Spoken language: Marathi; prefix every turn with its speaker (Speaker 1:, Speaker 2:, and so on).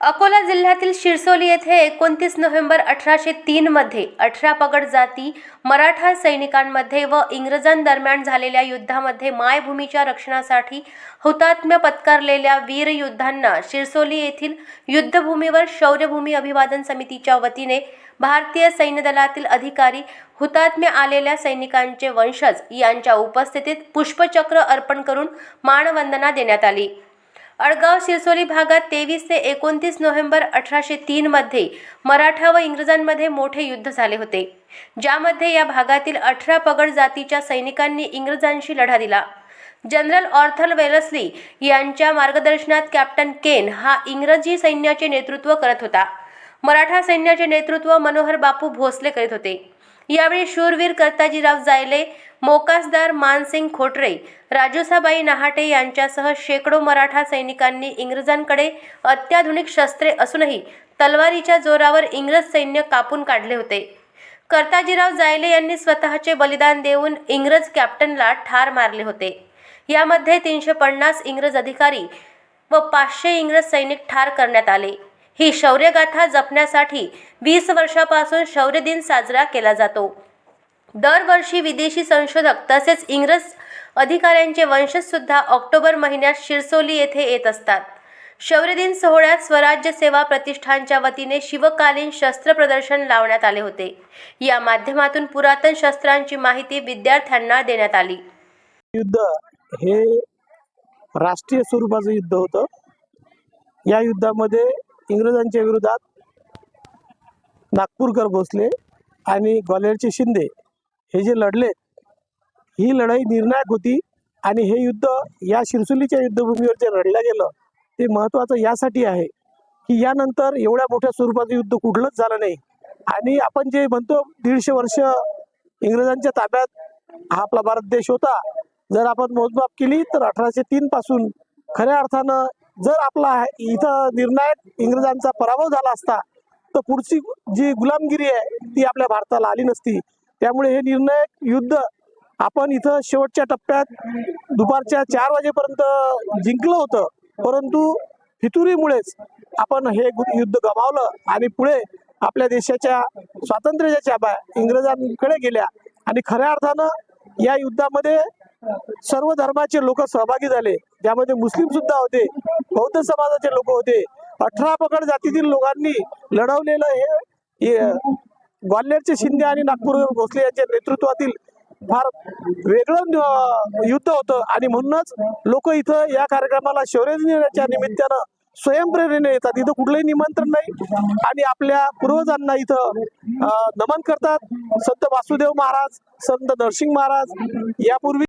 Speaker 1: अकोला जिल्ह्यातील शिरसोली येथे एकोणतीस नोव्हेंबर अठराशे तीनमध्ये अठरा पगड जाती मराठा सैनिकांमध्ये व इंग्रजांदरम्यान झालेल्या युद्धामध्ये मायभूमीच्या रक्षणासाठी हुतात्म्य पत्करलेल्या वीर युद्धांना शिरसोली येथील युद्धभूमीवर शौर्यभूमी अभिवादन समितीच्या वतीने भारतीय सैन्य दलातील अधिकारी हुतात्म्य आलेल्या सैनिकांचे वंशज यांच्या उपस्थितीत पुष्पचक्र अर्पण करून मानवंदना देण्यात आली. अडगाव शिरसोली भागात तेवीस ते एकोणतीस नोव्हेंबर अठराशे तीनमध्ये मराठा व इंग्रजांमध्ये मोठे युद्ध झाले होते. ज्यामध्ये या भागातील अठरा पगड जातीच्या सैनिकांनी इंग्रजांशी लढा दिला. जनरल ऑर्थर वेलस्ली यांच्या मार्गदर्शनात कॅप्टन केन हा इंग्रजी सैन्याचे नेतृत्व करत होता. मराठा सैन्याचे नेतृत्व मनोहर बापू भोसले करीत होते. यावेळी शूरवीर कर्ताजीराव जायले मोकासदार मानसिंग खोटरे राजूसाबाई नहाटे यांच्यासह शेकडो मराठा सैनिकांनी इंग्रजांकडे अत्याधुनिक शस्त्रे असूनही तलवारीच्या जोरावर इंग्रज सैन्य कापून काढले होते. कर्ताजीराव जायले यांनी स्वतःचे बलिदान देऊन इंग्रज कॅप्टनला ठार मारले होते. यामध्ये तीनशे पन्नास इंग्रज अधिकारी व पाचशे इंग्रज सैनिक ठार करण्यात आले. ही शौर्यगाथा जपण्यासाठी वीस वर्षापासून शौर्य दिन साजरा केला जातो. दरवर्षी विदेशी संशोधक तसेच इंग्रज अधिकाऱ्यांचे वंशज सुद्धा ऑक्टोबर महिन्यात शिरसोली येथे येत असतात. शौर्यदिन सोहळ्यात स्वराज्य सेवा प्रतिष्ठानच्या वतीने शिवकालीन शस्त्र प्रदर्शन लावण्यात आले होते. या माध्यमातून पुरातन शस्त्रांची माहिती विद्यार्थ्यांना देण्यात आली.
Speaker 2: युद्ध हे राष्ट्रीय स्वरूपाचं युद्ध होतं. या युद्धामध्ये इंग्रजांच्या विरोधात नागपूरकर भोसले आणि ग्वाल्हेरचे शिंदे हे जे लढले ही लढाई निर्णायक होती आणि हे युद्ध या शिरसुलीच्या युद्धभूमीवर जे लढलं गेलं ते महत्त्वाचं यासाठी आहे की यानंतर एवढ्या मोठ्या स्वरूपाचं युद्ध कुठलंच झालं नाही. आणि आपण जे म्हणतो दीडशे वर्ष इंग्रजांच्या ताब्यात हा आपला भारत देश होता. जर आपण मोजमाप केली तर अठराशे तीन पासून खऱ्या अर्थानं जर आपला इथं निर्णायक इंग्रजांचा पराभव झाला असता तर पुढची जी गुलामगिरी आहे ती आपल्या भारताला आली नसती. त्यामुळे हे निर्णायक युद्ध आपण इथं शेवटच्या टप्प्यात दुपारच्या चार वाजेपर्यंत जिंकलं होतं. परंतु फितुरीमुळेच आपण हे युद्ध गमावलं आणि पुढे आपल्या देशाच्या स्वातंत्र्याच्या चाब्या इंग्रजांकडे गेल्या. आणि खऱ्या अर्थानं या युद्धामध्ये सर्व धर्माचे लोक सहभागी झाले. ज्यामध्ये मुस्लिम सुद्धा होते बौद्ध समाजाचे लोक होते. अठरा पकड जातीतील लोकांनी लढवलेलं हे ग्वाल्हेरचे शिंदे आणि नागपूर भोसले यांच्या नेतृत्वातील फार वेगळं युद्ध होतं. आणि म्हणूनच लोक इथं या कार्यक्रमाला शौर्यदिनाच्या निमित्तानं स्वयंप्रेरणेने येतात. इथं कुठलंही निमंत्रण नाही. आणि आपल्या पूर्वजांना इथं नमन करतात. संत वासुदेव महाराज संत नरसिंग महाराज. यापूर्वी